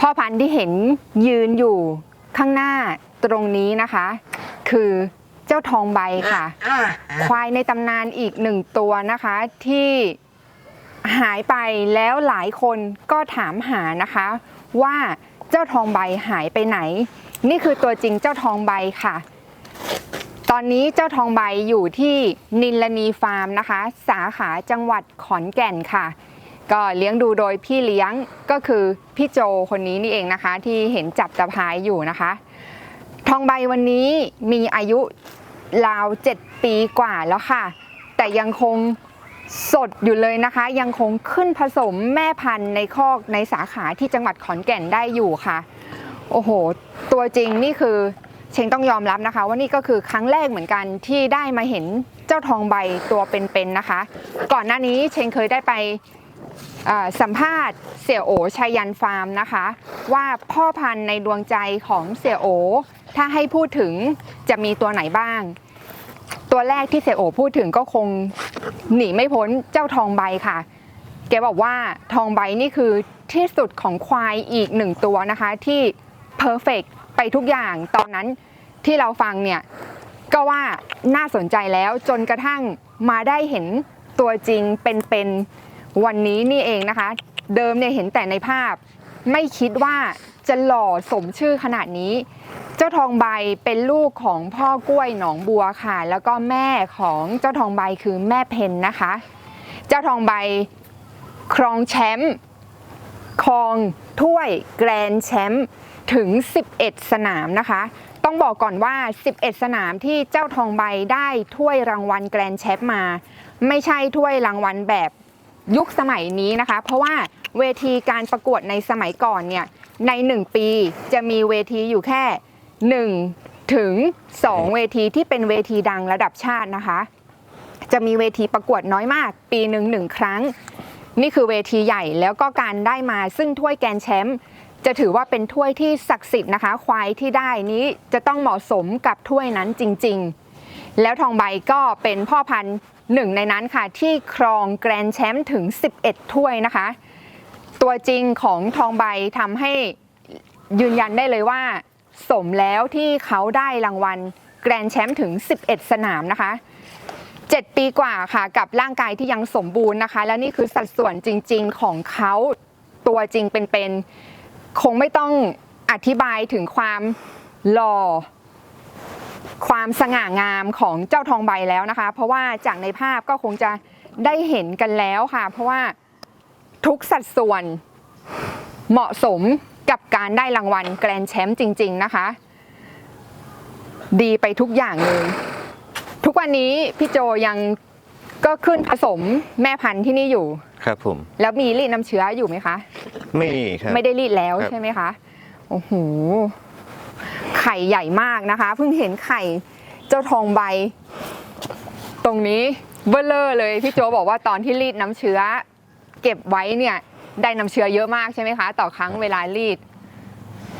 พ่อพันธุ์ที่เห็นยืนอยู่ข้างหน้าตรงนี้นะคะ คือเจ้าทองใบค่ะ ควายในตำนานอีกหนึ่งตัวนะคะที่หายไปแล้วหลายคนก็ถามหานะคะ ว่าเจ้าทองใบหายไปไหน นี่คือตัวจริงเจ้าทองใบค่ะ ตอนนี้เจ้าทองใบอยู่ที่นินลนีฟาร์มนะคะ สาขาจังหวัดขอนแก่นค่ะ ก็เลี้ยงดูโดยพี่เลี้ยงก็คือพี่โจคนนี้นี่เองนะคะ ที่เห็นจับตะพายอยู่นะคะ ทองใบวันนี้มีอายุราว 7 ปีกว่าแล้วค่ะ แต่ยังคงสดอยู่เลยนะคะ ยังคงขึ้นผสมแม่พันธุ์ในคอกในสาขาที่จังหวัดขอนแก่นได้อยู่ค่ะ โอ้โห ตัวจริงนี่คือเชงต้องยอมรับนะคะ ว่านี่ก็คือครั้งแรกเหมือนกันที่ได้มาเห็นเจ้าทองใบตัวเป็นๆนะคะ ก่อนหน้านี้เชงเคยได้ไป สัมภาษณ์เสี่ยโอชัยยันฟาร์มนะคะ ว่าพ่อพันธุ์ในดวงใจของเสี่ยโอ ถ้าให้พูดถึงจะมีตัวไหนบ้าง ตัวแรกที่เสี่ยโอพูดถึงก็คงหนีไม่พ้นเจ้าทองใบค่ะ แกบอกว่าทองใบนี่คือที่สุดของควายอีกหนึ่งตัวนะคะ ที่เพอร์เฟกไปทุกอย่างตอนนั้นที่เราฟังเนี่ยก็ว่าน่าสนใจแล้วจนกระทั่งมาได้เห็นตัวจริงเป็นๆ วันนี้นี่เองนะคะ เดิมเนี่ยเห็นแต่ในภาพ ไม่คิดว่าจะหล่อสมชื่อขนาดนี้ เจ้าทองใบเป็นลูกของพ่อกล้วยหนองบัวค่ะ แล้วก็แม่ของเจ้าทองใบคือแม่เพนนะคะ เจ้าทองใบครองแชมป์ครองถ้วยแกรนแชมป์ถึง 11 สนามนะคะ ต้องบอกก่อนว่า 11 สนามที่เจ้าทองใบได้ถ้วยรางวัลแกรนแชมป์มา ไม่ใช่ถ้วยรางวัลแบบ ยุคสมัยนี้นะคะ เพราะว่าเวทีการประกวดในสมัยก่อนเนี่ยใน 1 ปีจะมีเวทีอยู่แค่ 1 ถึง 2 เวทีที่เป็นเวทีดังระดับชาตินะคะ จะมีเวทีประกวดน้อยมาก ปีหนึ่งหนึ่งครั้ง นี่คือเวทีใหญ่แล้วก็การได้มาซึ่งถ้วยแกนแชมป์จะถือว่าเป็นถ้วยที่ศักดิ์สิทธิ์นะคะ ควายที่ได้นี้จะต้องเหมาะสมกับถ้วยนั้นจริง ๆ แล้วทองใบก็เป็นพ่อพันธุ์ หนึ่งในนั้นค่ะที่ครองแกรนด์แชมป์ถึง 11 ถ้วยนะคะ ตัวจริงของทองใบทำให้ยืนยันได้เลยว่า สมแล้วที่เขาได้รางวัลแกรนด์แชมป์ถึง 11 สนามนะคะ 7 ปีกว่าค่ะกับร่างกายที่ยังสมบูรณ์นะคะ และนี่คือสัดส่วนจริง ๆของเขาตัวจริงเป็นๆคงไม่ต้องอธิบายถึงความหล่อ ความสง่างามของเจ้าทองใบแล้วนะคะ เพราะว่าจากในภาพก็คงจะได้เห็นกันแล้วค่ะ เพราะว่าทุกสัดส่วนเหมาะสมกับการได้รางวัลแกรนด์แชมป์จริง ๆ นะคะ ดีไปทุกอย่างเลย ทุกวันนี้พี่โจยังก็ขึ้นผสมแม่พันธุ์ที่นี่อยู่ ครับผม แล้วมีรีดน้ำเชื้ออยู่ไหมคะ ไม่มีครับ ไม่ได้รีดแล้วครับใช่ไหมคะ โอ้โห ไข่ใหญ่มากนะคะ เพิ่งเห็นไข่เจ้าทองใบ ตรงนี้เบลเลอร์เลยพี่โจบอกว่าตอนที่รีดน้ำเชื้อ เก็บไว้เนี่ยได้น้ำเชื้อเยอะมากใช่ไหมคะ ต่อครั้งเวลารีด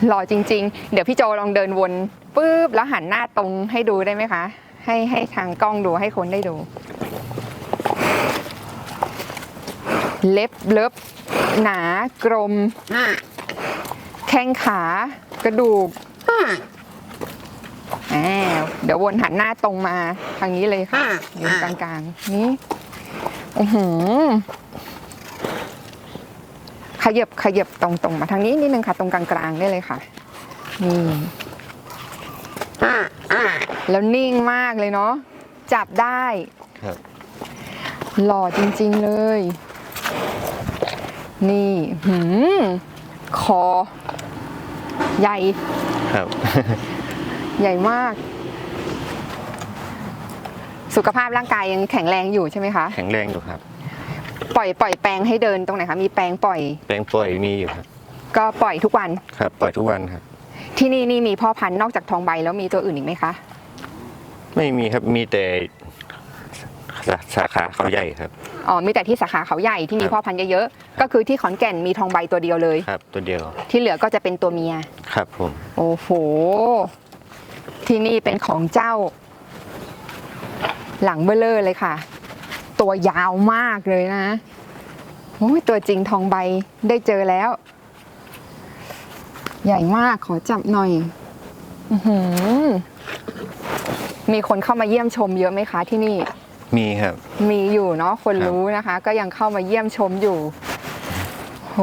หล่อจริง ๆ เดี๋ยวพี่โจลองเดินวนปุ๊บแล้วหันหน้าตรงให้ดูได้ไหมคะ ให้ให้ทางกล้องดูให้คนได้ดู เล็บเล็บหนากลมแข้งขากระดูก แหมเดี๋ยววนหันหน้าตรงมาทางนี้เลยค่ะยืนกลางๆนี่อือหือขยับขยับตรงๆมาทางนี้นิดนึงค่ะ ตรงกลางๆได้เลยค่ะนี่แล้วนิ่งมากเลยเนาะจับได้ครับหล่อจริงๆเลย นี่หืมคอ ใหญ่ครับ ใหญ่มาก สุขภาพร่างกายยังแข็งแรงอยู่ใช่ไหมคะ แข็งแรงอยู่ครับ ปล่อยปล่อยแปลงให้เดินตรงไหนคะ มีแปลงปล่อย แปลงปล่อยมีอยู่ครับ ก็ปล่อยทุกวัน ครับ ปล่อยทุกวันครับ ที่นี่นี่มีพ่อพันธุ์นอกจากทองใบแล้วมีตัวอื่นอีกไหมคะ ไม่มีครับ มีแต่สาสาขาเขาใหญ่ครับ อ๋อ มีแต่ที่สาขาเขาใหญ่ที่มีครับพ่อพันธุ์เยอะๆ ก็คือที่ขอนแก่นมีทองใบตัวเดียวเลย ครับ ตัวเดียว ที่เหลือก็จะเป็นตัวเมีย ครับผม โอ้โห ที่นี่เป็นของเจ้า หลังเบลเลอร์เลยค่ะ ตัวยาวมากเลยนะโอ้ยตัวจริงทองใบได้เจอแล้ว ใหญ่มากขอจับหน่อยอื้อหือมีคนเข้ามาเยี่ยมชมเยอะไหมคะที่นี่ มีครับ มีอยู่เนาะคนครับรู้นะคะ ก็ยังเข้ามาเยี่ยมชมอยู่ โห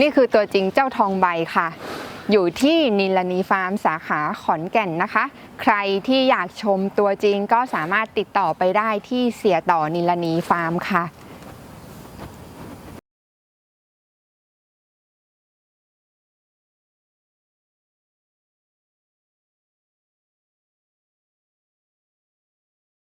นี่คือตัวจริงเจ้าทองใบค่ะ อยู่ที่นิลานีฟาร์มสาขาขอนแก่นนะคะ ใครที่อยากชมตัวจริงก็สามารถติดต่อไปได้ที่เสียต่อนิลานีฟาร์มค่ะ